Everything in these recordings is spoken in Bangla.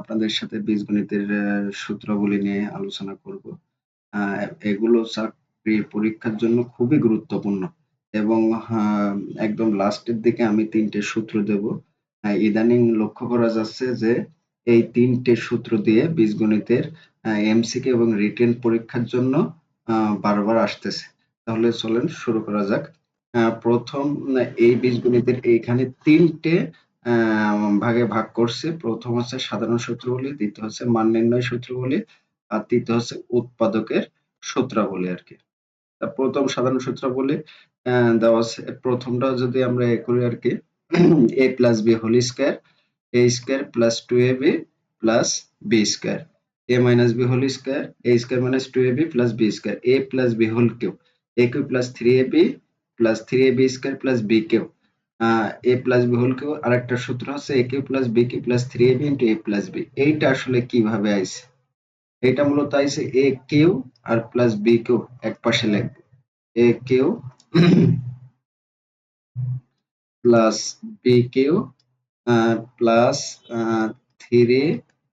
আপনাদের সাথে বীজগণিতের সূত্রগুলি নিয়ে আলোচনা করব। এগুলো চাকরির পরীক্ষার জন্য খুবই গুরুত্বপূর্ণ এবং একদম লাস্টের দিকে আমি তিনটে সূত্র দেব। ইদানিং লক্ষ্য করা যাচ্ছে যে এই তিনটে সূত্র দিয়ে বীজগণিতের এমসিকে এবং রিটেন পরীক্ষার জন্য বারবার আসতেছে। তাহলে চলেন শুরু করা যাক। প্রথম, এই বীজগণিতের এইখানে তিনটে ভাগে ভাগ করছে। প্রথম হচ্ছে সাধারণ সূত্রগুলি দ্বিতীয় হচ্ছে মান নির্ণয় সূত্রগুলি আর তৃতীয় হচ্ছে উৎপাদকের সূত্রাবলী আর কি। প্রথম সাধারণ সূত্রাবলী দেওয়া প্রথমটা যদি আমরা এ করি আর কি A plus B whole square A square plus two A B plus B square A minus B whole square A square minus two A B plus B square A plus B whole cube A cube plus three A B plus three A B square plus B cube A plus B whole cube আরেকটা সূত্র আছে A cube plus B cube plus three A B into A plus B এইটা আসলে কীভাবে আইছে? এটা মূলত আইছে এ কিউ আর প্লাস বি কিউ এক পাশে লিখব A cube plus B cube plus three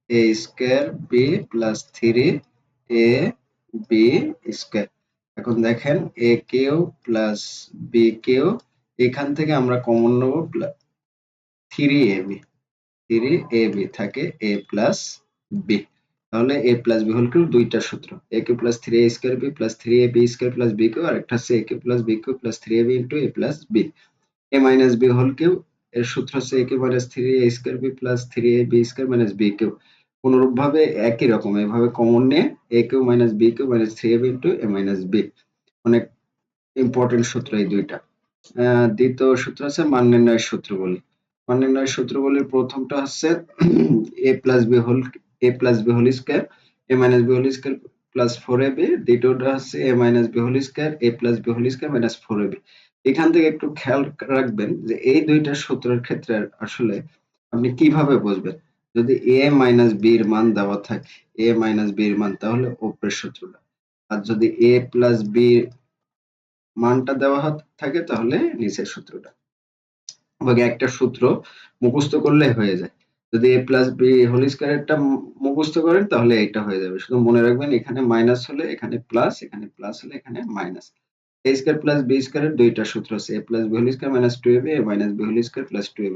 A square B plus three A B square এখন দেখেন A cube plus B cube এখান থেকে আমরা কমন নেব three A B three A B থাকে এ প্লাস বি তাহলে A plus B whole cube দুইটা সূত্র A cube plus three A square B plus three A B square plus B cube আর একটা হচ্ছে A cube plus B cube plus three A B into A plus B A minus B whole cube এর সূত্র হচ্ছে A cube minus three A square B plus three A B square minus B cube অনুরূপ ভাবে একই রকম, এভাবে কমন নিয়ে A cube minus B cube minus three A B into A minus B অনেক ইম্পর্টেন্ট সূত্র এই দুইটা। দ্বিতীয় সূত্র হচ্ছে মান নির্ণয়ের সূত্র বলি মান নির্ণয়ের সূত্রগুলির প্রথমটা হচ্ছে A plus B whole A plus B whole square A minus B whole square plus four A B দ্বিতীয়টা হচ্ছে A minus B whole square A plus B whole square minus four A B এখান থেকে একটু খেয়াল রাখবেন যে এই দুইটা সূত্রের ক্ষেত্রে আসলে আপনি কীভাবে বুঝবেন? যদি এ মাইনাস বি এর মান দেওয়া থাকে এ মাইনাস বি এর মান, তাহলে উপরের সূত্রটা। আর যদি এ প্লাস বি মানটা দেওয়া থাকে তাহলে নিচের সূত্রটা। এবং একটা সূত্র মুখস্থ করলে হয়ে যায়। যদি এ প্লাস বি হোল স্কয়ারটা মুখস্থ করেন তাহলে এটা হয়ে যাবে। শুধু মনে রাখবেন, এখানে মাইনাস হলে, এখানে প্লাস এখানে প্লাস হলে, এখানে minus A square plus B স্কয়ারের দুইটা সূত্র আছে। A plus B whole square minus two A minus B whole square plus two A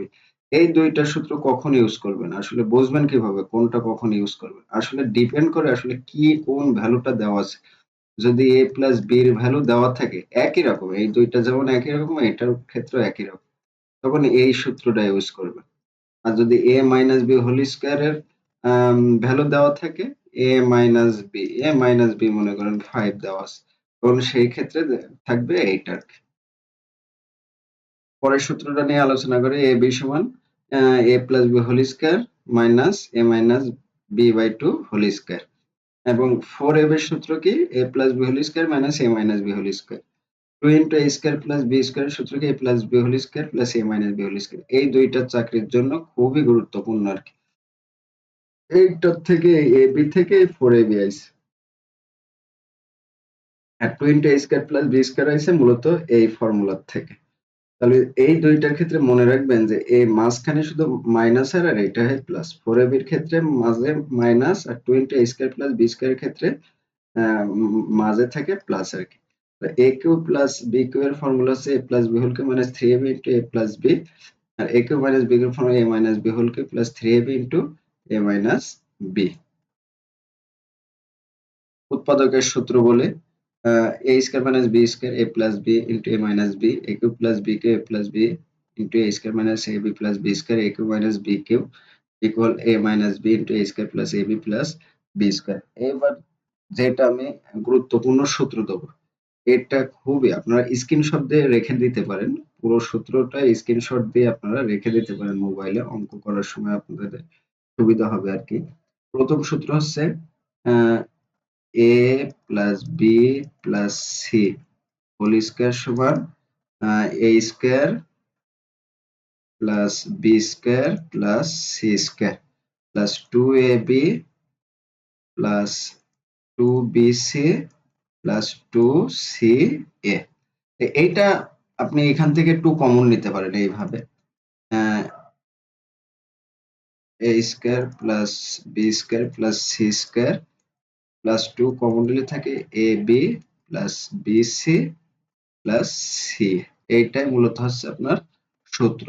এই দুইটা সূত্র কখন ইউজ করবেন? আসলে বুঝবেন কীভাবে? কোনটা কখন ইউজ করবেন? আসলে ডিপেন্ড করে আসলে কি কোন ভ্যালুটা দেওয়া আছে। যদি এ প্লাস বি এর ভ্যালু দেওয়া থাকে, একই রকম, এই দুইটা যেমন একই রকম এটার ক্ষেত্রে একই রকম, তখন এই সূত্রটা ইউজ করবেন। আর যদি এ মাইনাস বি হোল স্কোয়ারের ভ্যালু দেওয়া থাকে A minus B A minus B মনে করেন ফাইভ দেওয়া আছে, তখন সেই ক্ষেত্রে থাকবে এইটা আর কি পরের সূত্রটা নিয়ে আলোচনা করে এ বি সমান A plus B whole square minus A minus B by two whole square এবং ফোর এ এর সূত্র কি? A plus B whole square minus A minus B whole square two into A square plus B square সূত্র কি? A plus B whole square plus A minus B whole square এই দুইটা চাকরির জন্য খুবই গুরুত্বপূর্ণ আর কি। এইটার থেকে এ বি থেকে ফোর এ বি আইছে। আর two into A square plus B square আইছে মূলত এই ফর্মুলার থেকে। তাহলে এই দুইটার ক্ষেত্রে মনে রাখবেন যে এই মাঝখানে শুধু মাইনাস আর এটা হয় প্লাস ফোর এ বির ক্ষেত্রে মাঝে minus R two into A square plus B square ক্ষেত্রে মাঝে থাকে প্লাস আর কি। A cube plus B cube এর ফর্মুলা হচ্ছে A plus B whole cube minus three A B into A plus B R A cube minus B cube formula A minus B whole cube plus three A B into A minus B উৎপাদকের সূত্র বলে A square minus B square A plus B A minus B A cube plus B cube A plus B into A A B plus B square A cube minus B cube equal A minus B into plus A B plus B square এবার যেটা আমি গুরুত্বপূর্ণ সূত্র দেবো, এটা খুবই আপনারা স্ক্রিনশট দিয়ে রেখে দিতে পারেন, পুরো সূত্রটা স্ক্রিনশট দিয়ে আপনারা রেখে দিতে পারেন মোবাইলে অঙ্ক করার সময় আপনাদের সুবিধা হবে আর কি। প্রথম সূত্র হচ্ছে A plus B plus C whole square সমান A square plus B square plus C square plus two A B plus two B C plus two C A এইটা আপনি এখান থেকে টু কমন নিতে পারেন এইভাবে। A square plus B square plus C square plus two common থাকে A B plus B C plus C এইটাই মূলত হচ্ছে আপনার সূত্র।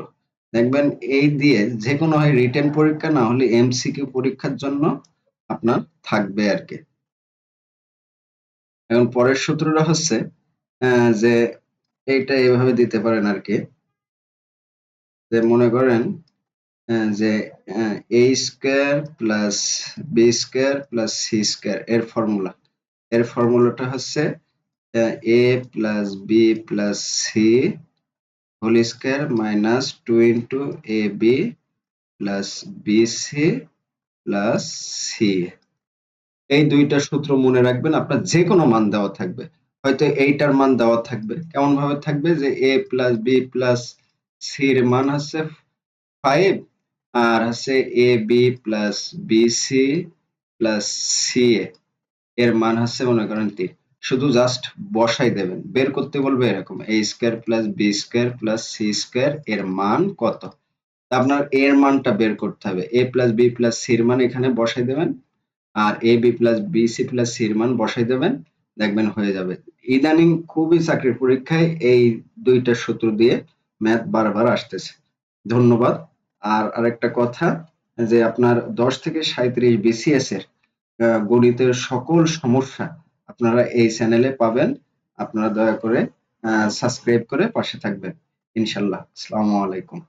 দেখবেন এই দিয়ে যে কোনো হয় রিটেন পরীক্ষা না হলে এমসিকিউ পরীক্ষার জন্য আপনার থাকবে আর কি। এখন পরের সূত্রটা হচ্ছে যে এইটা এইভাবে দিতে পারেন আর কি। যে মনে করেন যে A square plus B square plus C square এর ফর্মুলা এর ফর্মুলাটা হচ্ছে A plus B plus C whole square minus two into A B plus B C plus C A দুইটা সূত্র মনে রাখবেন, আপনার যে কোনো মান দেওয়া থাকবে। হয়তো এইটার মান দেওয়া থাকবে। কেমন ভাবে থাকবে? যে A plus B plus C এর মান হচ্ছে ফাইভ আর হচ্ছে A B plus B C plus C A এর মান হচ্ছে মনে করেন তিন। শুধু জাস্ট বসাই দেবেন। বের করতে বলবে এরকম। A square plus B square plus C square এর মান কত? আপনার এর মানটা বের করতে হবে। এ প্লাস বি প্লাস সির মান এখানে বসাই দেবেন। আর A B plus B C plus সির মান বসাই দেবেন। দেখবেন হয়ে যাবে। ইদানিং খুবই চাকরির পরীক্ষায় এই দুইটা সূত্র দিয়ে ম্যাথ বারবার আসতেছে। ধন্যবাদ। আর আরেকটা কথা, যে আপনার দশ থেকে সাঁত্রিশ বিসিএস এর গণিতের সকল সমস্যা আপনারা এই চ্যানেলে পাবেন। আপনারা দয়া করে সাবস্ক্রাইব করে পাশে থাকবেন। ইনশাল্লাহ। আসসালামু আলাইকুম।